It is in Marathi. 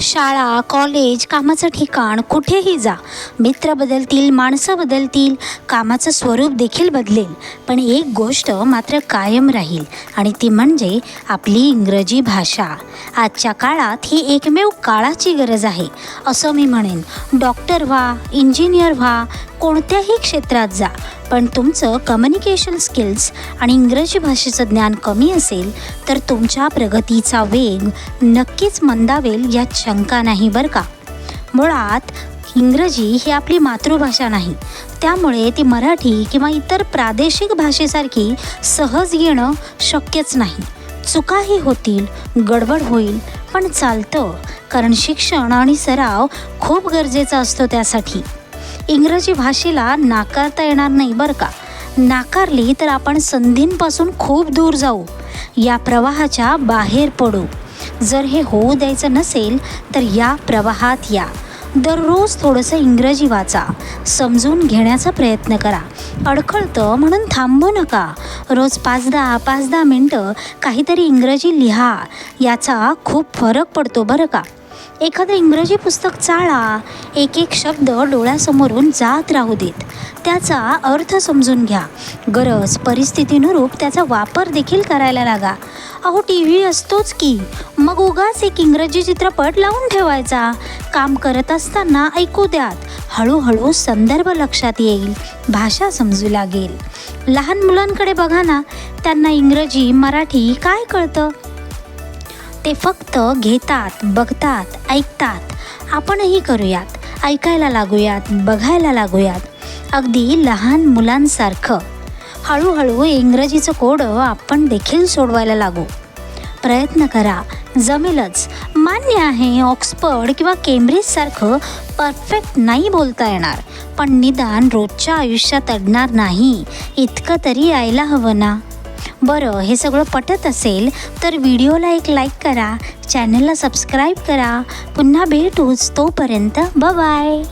शाळा कॉलेज कामाचं ठिकाण कुठेही जा. मित्र बदलतील माणसं बदलतील कामाचं स्वरूप देखील बदलेल. पण एक गोष्ट मात्र कायम राहील आणि ती म्हणजे आपली इंग्रजी भाषा. आजच्या काळात ही एकमेव काळाची गरज आहे. असं मी म्हणेन. डॉक्टर व्हा इंजिनियर व्हा कोणत्याही क्षेत्रात जा पण तुमचं कम्युनिकेशन स्किल्स आणि इंग्रजी भाषेचं ज्ञान कमी असेल तर तुमच्या प्रगतीचा वेग नक्कीच मंदावेल यात शंका नाही बरं का. मुळात इंग्रजी ही आपली मातृभाषा नाही. त्यामुळे ती मराठी किंवा इतर प्रादेशिक भाषेसारखी सहज येणं शक्यच नाही. चुकाही होतील गडबड होईल पण चालतं कारण शिक्षण आणि सराव खूप गरजेचा असतो त्यासाठी. इंग्रजी भाषेला नाकारता येणार नाही बरं का? नाकारली तर आपण संधींपासून खूप दूर जाऊ. या प्रवाहाच्या बाहेर पडू. जर हे होऊ द्यायचं नसेल तर या प्रवाहात या. दररोज थोडंसं इंग्रजी वाचा. समजून घेण्याचा प्रयत्न करा. अडखळतं म्हणून थांबू नका. रोज पाच दहा पाच दहा मिनटं काहीतरी इंग्रजी लिहा. याचा खूप फरक पडतो बरं का? एखादं इंग्रजी पुस्तक चाळा एक एक शब्द डोळ्यासमोरून जात राहू देत. त्याचा अर्थ समजून घ्या. गरज परिस्थितीनुरूप त्याचा वापर देखील करायला लागा. अहो टी व्ही असतोच की. मग उगाच एक इंग्रजी चित्रपट लावून ठेवायचा. काम करत असताना ऐकू द्यात. हळूहळू संदर्भ लक्षात येईल. भाषा समजू लागेल. लहान मुलांकडे बघा ना. त्यांना इंग्रजी मराठी काय कळतं? ते फक्त घेतात बघतात ऐकतात. आपणही करूयात ऐकायला लागूयात बघायला लागूयात. अगदी लहान मुलांसारखं. हळूहळू इंग्रजीचं कोडं आपण देखील सोडवायला लागू. प्रयत्न करा. जमेलच. मान्य आहे ऑक्सफर्ड किंवा केम्ब्रिजसारखं परफेक्ट नाही बोलता येणार. पण निदान रोजच्या आयुष्यात अडणार नाही. इतकं तरी यायला हवं ना? बरं हे सगळं पटत असेल तर व्हिडिओला एक लाईक करा चॅनलला सबस्क्राईब करा. पुन्हा भेटूच तोपर्यंत बाय